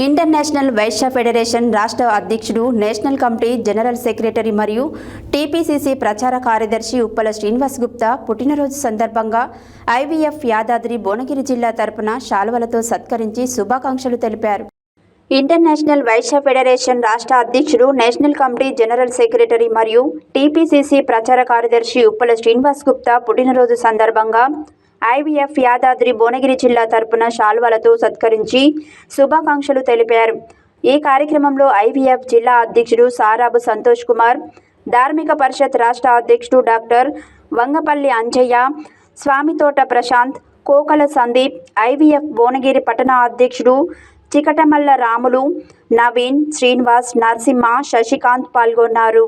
International Vysya federation రాష్ట్ర అధ్యక్షుడు national committee general secretary మరియు టీపీసీసీ ప్రచార కార్యదర్శి ఉప్పల శ్రీనివాస్ గుప్తా పుట్టినరోజు సందర్భంగా ఐవీఎఫ్ యాదాద్రి భువనగిరి జిల్లా తరపున శాలువలతో సత్కరించి శుభాకాంక్షలు తెలిపారు. ఇంటర్నేషనల్ వైశ్య ఫెడరేషన్ రాష్ట్ర అధ్యక్షుడు నేషనల్ కమిటీ జనరల్ సెక్రటరీ మరియు టీపీసీసీ ప్రచార కార్యదర్శి ఉప్పల శ్రీనివాస్ గుప్తా పుట్టినరోజు సందర్భంగా ఐవీఎఫ్ యాదాద్రి భువనగిరి జిల్లా తరపున శాల్వాలతో సత్కరించి శుభాకాంక్షలు తెలిపారు. ఈ కార్యక్రమంలో ఐవీఎఫ్ జిల్లా అధ్యక్షుడు సారాబు సంతోష్ కుమార్ ధార్మిక పరిషత్ రాష్ట్ర అధ్యక్షుడు డాక్టర్ వంగపల్లి అంజయ్య స్వామితోట ప్రశాంత్ కోకల సందీప్ ఐవీఎఫ్ భువనగిరి పట్టణ అధ్యక్షుడు చికటమల్ల రాములు నవీన్ శ్రీనివాస్ నరసింహ శశికాంత్ పాల్గొన్నారు.